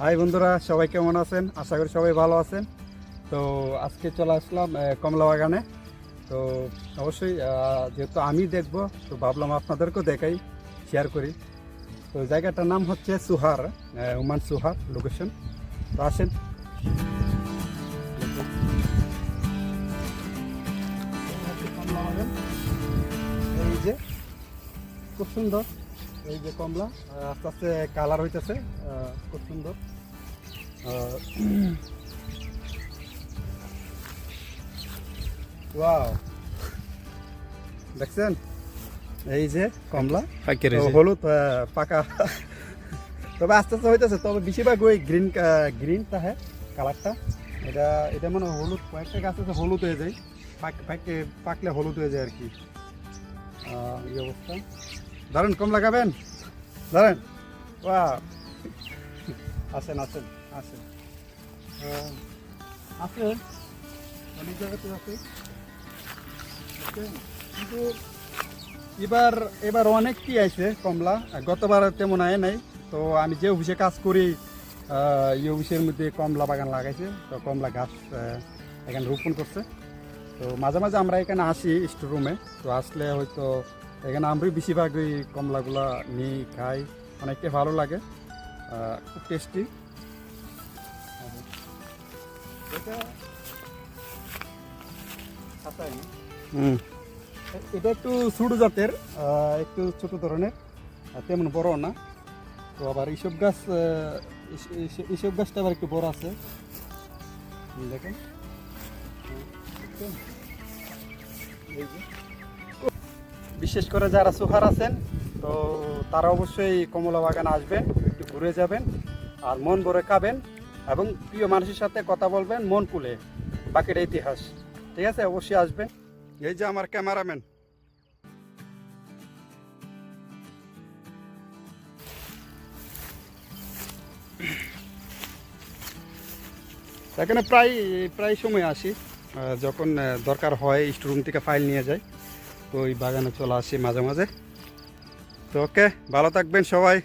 High বন্ধুরা, সবাই কেমন আছেন? আশা করি সবাই ভালো আছেন। তো আজকে চলে আসলাম কমলা বাগানে তো অবশ্যই যেহেতু আমি দেখব, তো ভাবলাম আপনাদেরকেও দেখাই শেয়ার করি। তো জায়গাটার নাম হচ্ছে সুহার উমান সুহার লোকেশন তো আসেন। এই যে, খুব সুন্দর। এই যে কমলা আস্তে আস্তে কালার হইতেছে খুব সুন্দর। ওয়াও। দেখছেন? এই যে কমলা হলুদ পাকা। তবে আস্তে আস্তে হইতেছে তবে বেশিরভাগ ওই গ্রিন গ্রিন তাহে কালারটা। এটা এটা মানে হলুদ কয়েকটা গাছ আছে হলুদ হয়ে যায় পাক পাকে পাকলে হলুদ হয়ে যায় আর কি। এই অবস্থা। ধরেন কম লাগাবেন? ধরেন ওয়া আসেন আসেন আসেন। আসেন। অনেক জায়গাতে আছে। কিন্তু এবার এবার অনেক কি আছে কমলা? গতবার তেমন আয় নাই। তো আমি যে অফিসে কাজ করি এই অফিসের মধ্যে কমলা বাগান লাগাইছে। তো কমলা গাছ এখানে রোপণ করছে। তো মাঝে মাঝে আমরা এখানে আসি স্টোর রুমে তো আসলে হয়তো এখানে আমরাই বেশিরভাগ ওই কমলাগুলা নিই খাই অনেকটাই ভালো লাগে খুব টেস্টি এটা একটু ছোট জাতের একটু ছোট ধরনের তেমন বড় না। তো আবার এইসব গাছ এইসব গাছটা আবার একটু বড় আছে। দেখেন। বিশেষ করে যারা সুহার আছেন, তো তারা অবশ্যই কমলা বাগান আসবেন, একটু ঘুরে যাবেন, আর মন ভরে খাবেন এবং প্রিয় মানুষের সাথে কথা বলবেন মন খুলে, বাকিটা ইতিহাস। ঠিক আছে? অবশ্যই আসবেন। এই যে আমার ক্যামেরাম্যান। এখানে প্রায় প্রায় সময় আসি যখন দরকার হয় স্টোরুম থেকে ফাইল নিয়ে তো ওই বাগানে চলে আসি মাঝে মাঝে। তো ওকে ভালো থাকবেন সবাই।